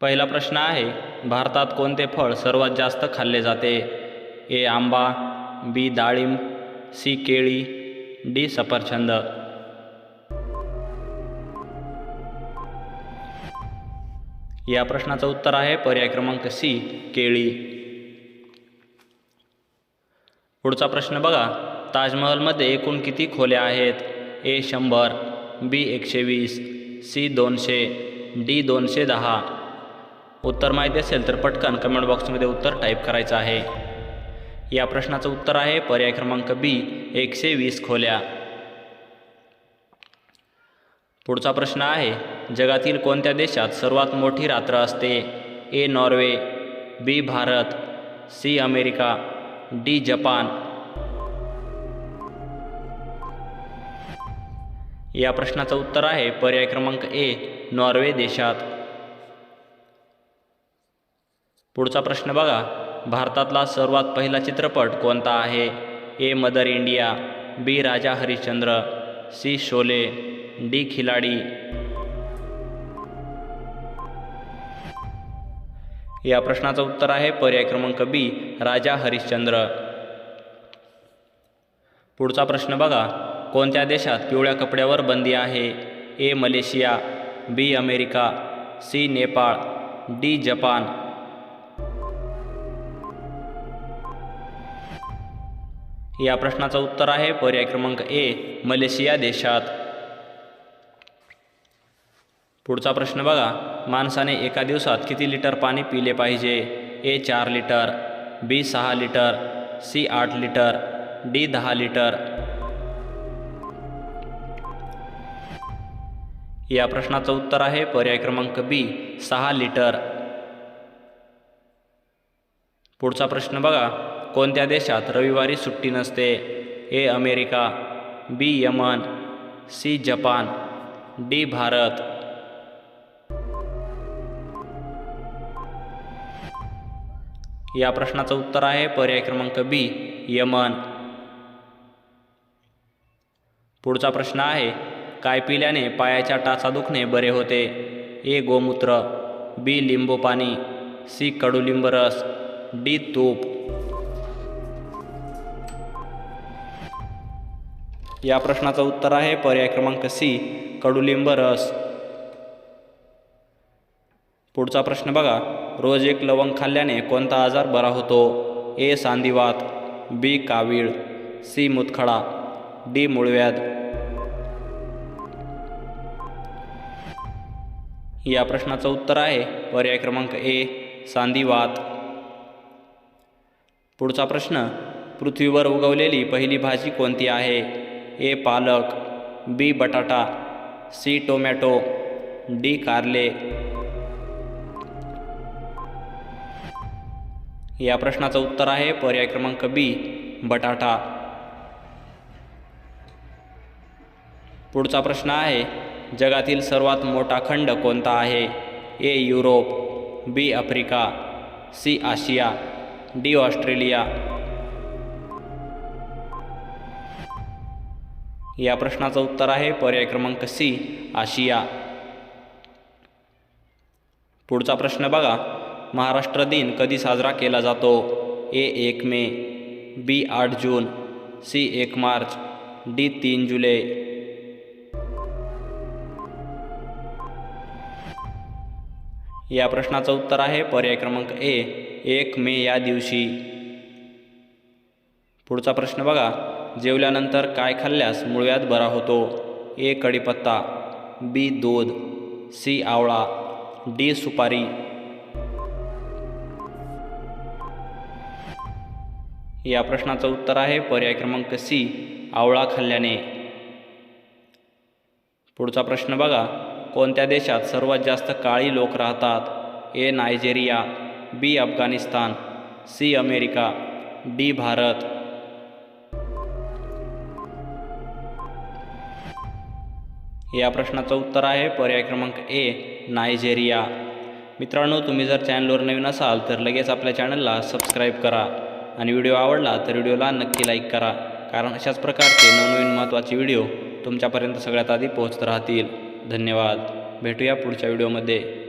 पहिला प्रश्न आहे भारतात कोणते फळ सर्वात जास्त खाल्ले जाते? ए आंबा बी डाळिंब सी केळी डी सफरचंद. या प्रश्नाचं उत्तर आहे पर्याय क्रमांक सी केळी. पुढचा प्रश्न बघा ताजमहलमध्ये एकूण किती खोल्या आहेत? ए शंभर बी एकशे वीस सी दोनशे डी दोनशे दहा. उत्तर माहिती असेल तर पटकन कमेंट बॉक्समध्ये उत्तर टाईप करायचं आहे. या प्रश्नाचं उत्तर आहे पर्याय क्रमांक बी एकशे वीस खोल्या. पुढचा प्रश्न आहे जगातील कोणत्या देशात सर्वात मोठी रात्र असते? A Norway B Bharat C America D Japan. या प्रश्नाचं उत्तर आहे पर्याय क्रमांक ए नॉर्वे देशात. पुढचा प्रश्न बघा. भारतातला सर्वात पहिला चित्रपट कोणता आहे? A. Mother India B. Raja Harishchandra C. Sholay D. Khiladi. या प्रश्नाचं उत्तर आहे पर्याय क्रमांक बी राजा हरिश्चंद्र. पुढचा प्रश्न बघा. कोणत्या देशात पिवळ्या कपड्यावर बंदी आहे? A. Malaysia B. America C. Nepal D. Japan. या प्रश्नाचं उत्तर आहे. पर्याय क्रमांक ए मलेशिया देशात. पुढचा प्रश्न बघा. माणसाने एका दिवसात किती लिटर पाणी पिले पाहिजे? ए चार लिटर बी सहा लिटर सी आठ लिटर डी दहा लिटर. या प्रश्नाचं उत्तर आहे. पर्याय क्रमांक बी सहा लिटर. पुढचा प्रश्न बघा. कोणत्या देशात रविवारी सुट्टी नसते? A America B Yemen C Japan D Bharat. या प्रश्नाचं उत्तर आहे पर्याय क्रमांक बी यमन. पुढचा प्रश्न आहे काय पिल्याने पायाच्या टाचा दुखणे बरे होते? ए गोमूत्र बी लिंबू पाणी सी कडुलिंब रस डी तूप. या प्रश्नाचं उत्तर आहे. पर्याय क्रमांक सी कडुलिंब रस. पुढचा प्रश्न बघा. रोज एक लवंग खाल्ल्याने कोणता आजार बरा होतो? ए सांधिवात बी कावीळ. सी मुतखडा. डी मुळव्याध. या प्रश्नाचं उत्तर आहे. पर्याय क्रमांक ए सांधिवात पुढचा प्रश्न पृथ्वीवर उगवलेली पहिली भाजी कोणती आहे? ए पालक बी बटाटा सी टोमॅटो डी कारले. या प्रश्नाचं उत्तर आहे पर्याय क्रमांक बी बटाटा. पुढचा प्रश्न आहे जगातील सर्वात मोठा खंड कोणता आहे? A Europe B Africa C Asia D Australia. या प्रश्नाचं उत्तर आहे. पर्याय क्रमांक सी आशिया. पुढचा प्रश्न बघा. महाराष्ट्र दिन कधी साजरा केला जातो? ए एक मे. बी आठ जून. सी एक मार्च. डी तीन जुलै. या प्रश्नाचं उत्तर आहे. पर्याय क्रमांक ए एक मे या दिवशी. पुढचा प्रश्न बघा. जेवल्यानंतर काय खाल्ल्यास मुळव्यात बरा होतो? ए कढीपत्ता. बी दूध. सी आवळा. डी सुपारी. या प्रश्नाचं उत्तर आहे पर्याय क्रमांक सी आवळा खाल्ल्याने. पुढचा प्रश्न बघा. कोणत्या देशात सर्वात जास्त काळी लोक राहतात? A Nigeria. B Afghanistan. C America. D Bharat. या प्रश्नाचं उत्तर आहे. पर्याय क्रमांक ए नायजेरिया. मित्रांनो तुम्ही जर चॅनलवर नवीन असाल तर लगेच आपल्या चॅनलला सबस्क्राईब करा. आणि व्हिडिओ आवडला तर व्हिडिओला नक्की लाईक करा. कारण अशाच प्रकारचे नवनवीन महत्त्वाचे व्हिडिओ तुमच्यापर्यंत सगळ्यात आधी पोहोचत राहतील. धन्यवाद. भेटूया पुढच्या व्हिडिओमध्ये.